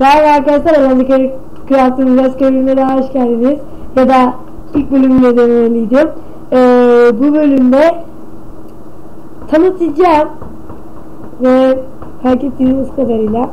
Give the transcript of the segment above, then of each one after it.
Merhaba arkadaşlar, Alan'daki Craft'ın Biraz bölümüne daha hoş geldiniz. Ya da ilk bölümüne demeliydim. Ee, bu bölümde tanıtacağım ve fark ettiğiniz kadarıyla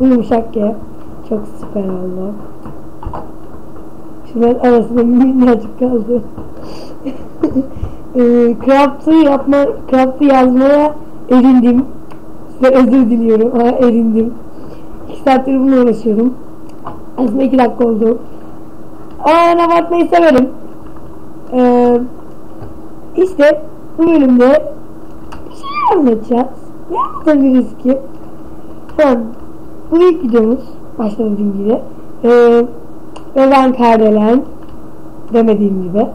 bu yumuşak G çok süper oldu. Şimdi ben arasında minnacık kaldı. e, craft'ı yapma, craft'ı yazmaya erindim. Size özür diliyorum ama erindim. Saattir bununla uğraşıyorum. Aslında iki dakika oldu. Ben abartmayı severim. Ee, işte bu bölümde bir şeyler anlatacağız. Ne anlatabiliriz ki? Tamam. Bu ilk videomuz. Başta dediğim gibi. Ee, ve ben Kardelen. Demediğim gibi.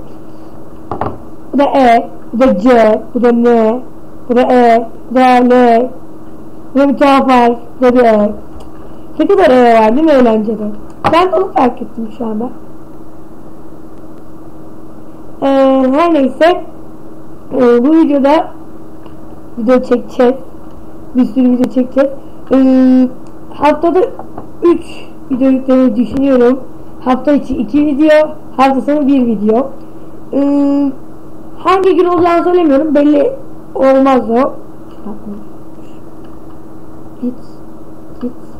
Bu da E. Bu da C. Bu da N. Bu da E. Bu da L. Bu da bir tuhaf var. Bu da bir E. Ne kadar E var değil mi eğlencede? Ben onu fark ettim şu anda. Ee, her neyse e, bu videoda video çekeceğiz. Bir sürü video çekeceğiz. Ee, haftada 3 video yüklemeyi düşünüyorum. Hafta içi 2 video, hafta sonu 1 video. Ee, hangi gün olacağını söylemiyorum. Belli olmaz o. Git. Git.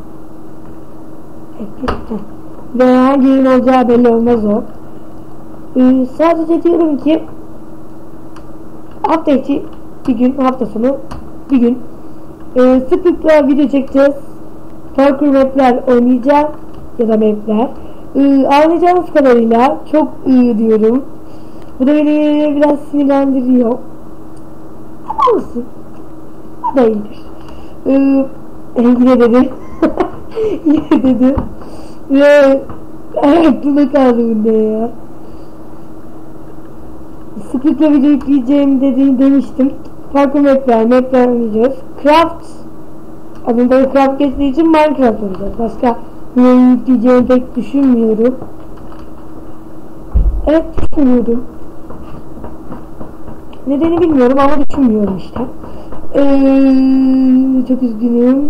Gitti. Ve hangi olacağı belli olmaz o. Ee, sadece diyorum ki hafta içi bir gün, hafta sonu bir gün ee, sıklıkla video çekeceğiz. Parkur mapler oynayacağım ya da mapler. Ee, anlayacağınız kadarıyla çok iyi diyorum. Bu da beni biraz sinirlendiriyor. Ama olsun. O da iyidir. Ee, yine dedi. dedi. Ve aklımda kaldı bu ne ya. Sıklıkla video yükleyeceğim dedi, demiştim. Farklı mapler, mapler oynayacağız. Craft adında Craft geçtiği için Minecraft oynayacağız. Başka ne yükleyeceğimi pek düşünmüyorum. Evet düşünmüyordum. Nedeni bilmiyorum ama düşünmüyorum işte. Ee, çok üzgünüm.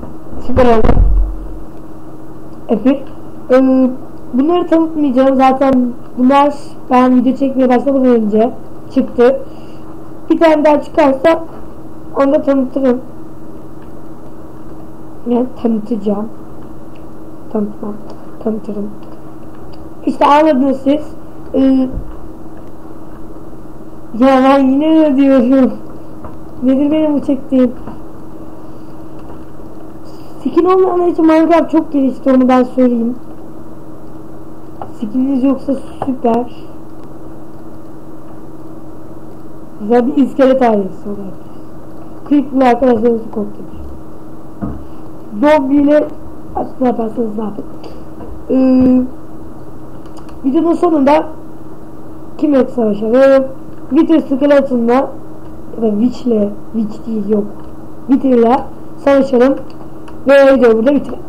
Süper oldu. Ee, bunları tanıtmayacağım. Zaten bunlar ben video çekmeye başlamadan önce çıktı. Bir tane daha çıkarsa onu da tanıtırım. Yani tanıtacağım. Tanıtmam. Tanıtırım. İşte anladınız siz. Ee, ya ben yine ne diyorum. Nedir benim bu çektiğim? Skin olmayanlar için Minecraft çok gelişti onu ben söyleyeyim. Skininiz yoksa süper. Güzel bir iskelet ailesi olabilir. Creeper'lı arkadaşlarınızı korkutabilir. Zombi ile aslında yaparsanız ne yapın. Ee, videonun sonunda kim yok savaşa Wither Skeleton'la ya da Witch'le Witch değil yok Wither'la savaşalım ve videoyu burada bitirelim.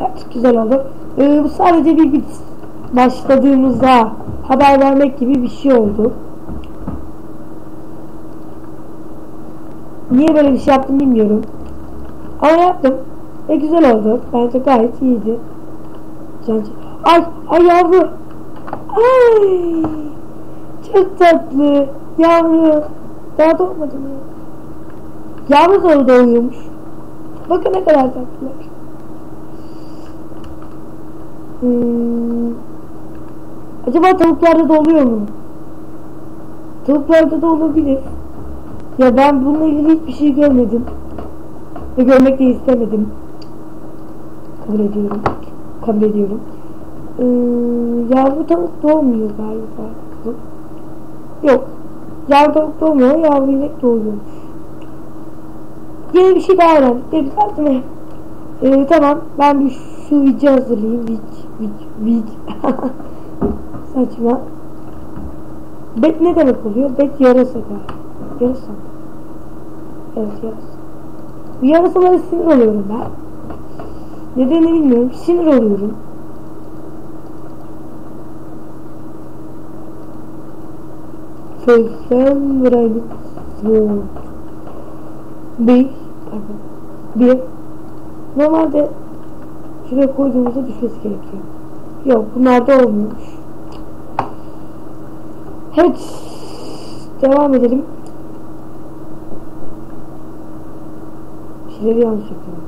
Evet güzel oldu. Ee, bu sadece bir başladığımızda haber vermek gibi bir şey oldu. Niye böyle bir şey yaptım bilmiyorum. Ama yaptım. Ve güzel oldu. Bence gayet iyiydi. Can Ay, ay yavru. Ay. Çok tatlı. Yavru. Daha doğmadı mı? Yavru da doğuyormuş. Bakın ne kadar tatlılar. Hmm. Acaba tavuklarda da oluyor mu? Tavuklarda da olabilir. Ya ben bununla ilgili hiçbir şey görmedim. Ve görmek de istemedim. Kabul ediyorum. Kabul ediyorum. Ee, yavru tavuk doğmuyor galiba. Yok. Yavru tavuk doğmuyor. Yavru inek doğuyormuş. Yeni bir şey daha öğren. Dedi ben mi? Ee, tamam ben bir şu vici hazırlayayım. Vic, vic, vic. Saçma. Bet ne demek oluyor? Bet yarasa galiba. Yarasa. Evet yarasa. Bu yarasalara sinir oluyorum ben. Nedenini bilmiyorum. Sinir oluyorum. Sosyal mühendisliği. 5 pardon 1 normalde şuraya koyduğumuzda düşmesi gerekiyor. Yok bunlarda olmuyormuş. Evet devam edelim. Bir şeyleri yanlış yapıyorum.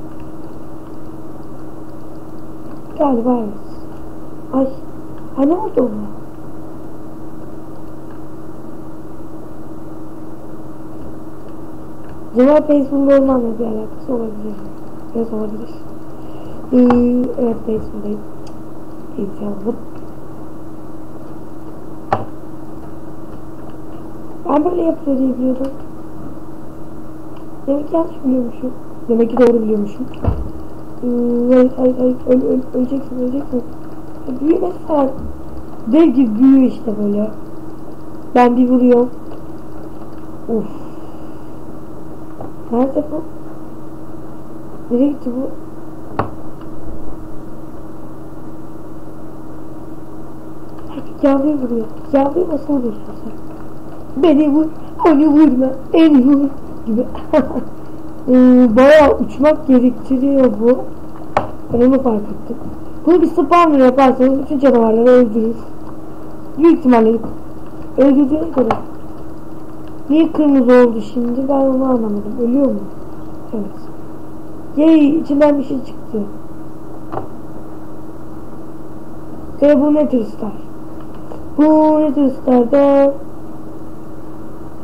Galiba evet. Ay, ay ne oldu ona? Acaba Facebook'la olmamla bir alakası olabilir? Biraz olabilir. Ee, evet Facebook'dayım. İnşallah. Ben böyle yapıyor diye biliyordum. Demek ki yanlış biliyormuşum. Demek ki doğru biliyormuşum. Ee, ay ay ay öl, öl, öleceksin öleceksin. Ya Büyü mesela dev gibi büyüyor işte böyle. Ben bir vuruyorum. Uf. Nerede bu? Nereye gitti bu? Yavruyu vuruyor. Yavruyu nasıl vuruyorsun sen? Beni vur, onu vurma, beni vur gibi. ee, bayağı uçmak gerektiriyor bu. Ben onu fark ettim. Bunu bir spawner yaparsanız bütün canavarları öldürür. Büyük ihtimalle öldürdüğüne göre. Niye kırmızı oldu şimdi ben onu anlamadım. Ölüyor mu? Evet. Yay içinden bir şey çıktı. Ve bu nedir star? Bu nedir star'da?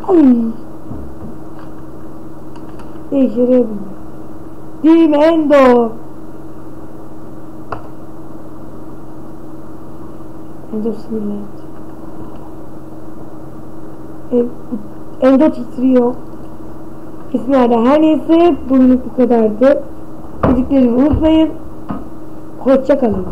Ay. Ne işe bunlar? Dim Endo. Endo sinirlendi. E, Endo titriyor. İsmi hala her neyse bugünlük bu kadardı. Dediklerimi unutmayın. Hoşça kalın.